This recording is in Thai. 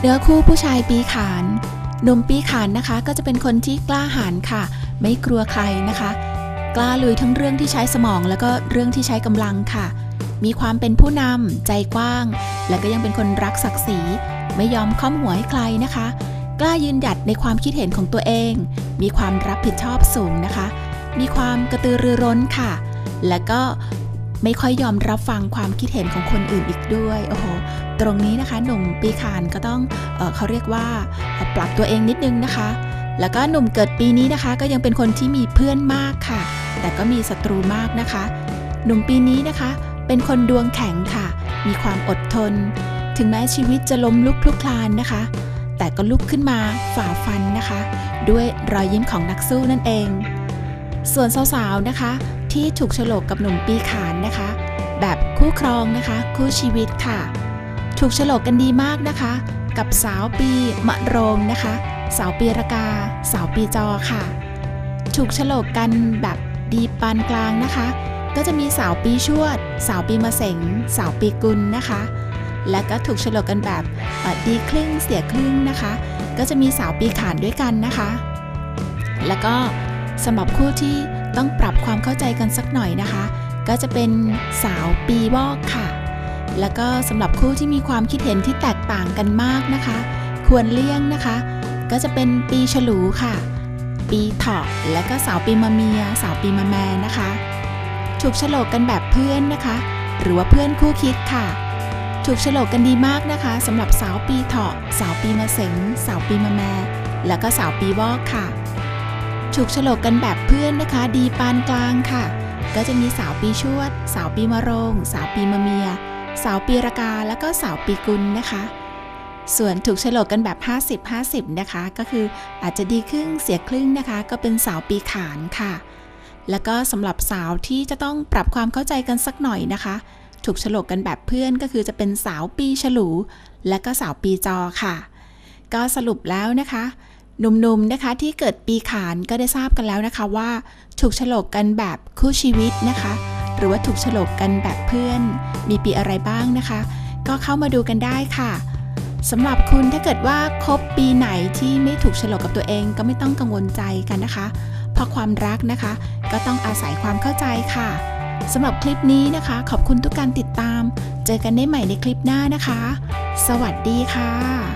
เนื้อคู่ผู้ชายปีขานหนุ่มปีขานนะคะก็จะเป็นคนที่กล้าหาญค่ะ ไม่กลัวใครนะคะ กล้าลุยทั้งเรื่องที่ใช้สมอง แล้วก็เรื่องที่ใช้กำลังค่ะ มีความเป็นผู้นำใจกว้าง และก็ยังเป็นคนรักศักดิ์ศรี ไม่ยอมค้อมหัวให้ใครนะคะ กล้ายืนหยัดในความคิดเห็นของตัวเอง มีความรับผิดชอบสูงนะคะ มีความกระตือรือร้นค่ะ และก็ ไม่ค่อยยอมรับฟังความคิดเห็นของคนอื่นอีกด้วยโอ้โหตรงนี้นะคะหนุ่มปีขานก็ต้องเออเขาเรียกว่าปรับตัวเองนิดนึงนะคะ แล้วก็หนุ่มเกิดปีนี้นะคะ ก็ยังเป็นคนที่มีเพื่อนมากค่ะ แต่ก็มีศัตรูมากนะคะ หนุ่มปีนี้นะคะ เป็นคนดวงแข็งค่ะ มีความอดทน ถึงแม้ชีวิตจะล้มลุกคลุกคลานนะคะ แต่ก็ลุกขึ้นมาฝ่าฟันนะคะ ด้วยรอยยิ้มของนักสู้นั่นเอง ส่วนสาวๆนะคะ ที่ถูกฉลกกับหนุ่มปีขานนะคะ แบบคู่ครองนะคะ คู่ชีวิตค่ะ ถูกฉลกกันดีมากนะคะ กับสาวปีมะโรงนะคะ สาวปีรากา สาวปีจอค่ะ ถูกฉลกกันแบบดีปานกลางนะคะ ก็จะมีสาวปีชวด สาวปีมะเสงสาวปีกุลนะคะ และก็ถูกฉลกกันแบบดีครึ่งเสียครึ่งนะคะ ก็จะมีสาวปีขานด้วยกันนะคะ แล้วก็สำหรับคู่ที่ ต้องปรับความเข้าใจกันสักหน่อยนะคะ ก็จะเป็นสาวปีวอกค่ะ แล้วก็สำหรับคู่ที่มีความคิดเห็นที่แตกต่างกันมากนะคะ ควรเลี่ยงนะคะ ก็จะเป็นปีฉลูค่ะ ปีเถาะและก็สาวปีมะเมีย สาวปีมะแมนะคะถูกฉลกกันแบบเพื่อนนะคะ หรือว่าเพื่อนคู่คิดค่ะถูกฉลกกันดีมากนะคะสำหรับสาวปีเถาะ สาวปีมะเสงสาวปีมะแม แล้วก็สาวปีวอกค่ะ ถูกฉลกกันแบบเพื่อนนะคะ ดีปานกลางค่ะ ก็จะมีสาวปีชวด สาวปีมะโรง สาวปีมะเมีย สาวปีรากา แล้วก็สาวปีกุลนะคะ ส่วนถูกฉลกกันแบบ 50-50 นะคะ ก็คืออาจจะดีครึ่งเสียครึ่งนะคะ ก็เป็นสาวปีขานค่ะ แล้วก็สำหรับสาวที่จะต้องปรับความเข้าใจกันสักหน่อยนะคะถูกฉลกกันแบบเพื่อนก็คือจะเป็นสาวปีฉลู และก็สาวปีจอค่ะ ก็สรุปแล้วนะคะ หนุ่มๆนะคะที่เกิดปีขานก็ได้ทราบกันแล้วนะคะว่า ถูกฉลกกันแบบคู่ชีวิตนะคะ หรือว่าถูกฉลกกันแบบเพื่อน มีปีอะไรบ้างนะคะ ก็เข้ามาดูกันได้ค่ะสำหรับคุณถ้าเกิดว่าคบปีไหนที่ไม่ถูกฉลกกับตัวเองก็ไม่ต้องกังวลใจกันนะคะเพราะความรักนะคะ ก็ต้องอาศัยความเข้าใจค่ะสำหรับคลิปนี้นะคะ ขอบคุณทุกการติดตาม เจอกันได้ใหม่ในคลิปหน้านะคะ สวัสดีค่ะ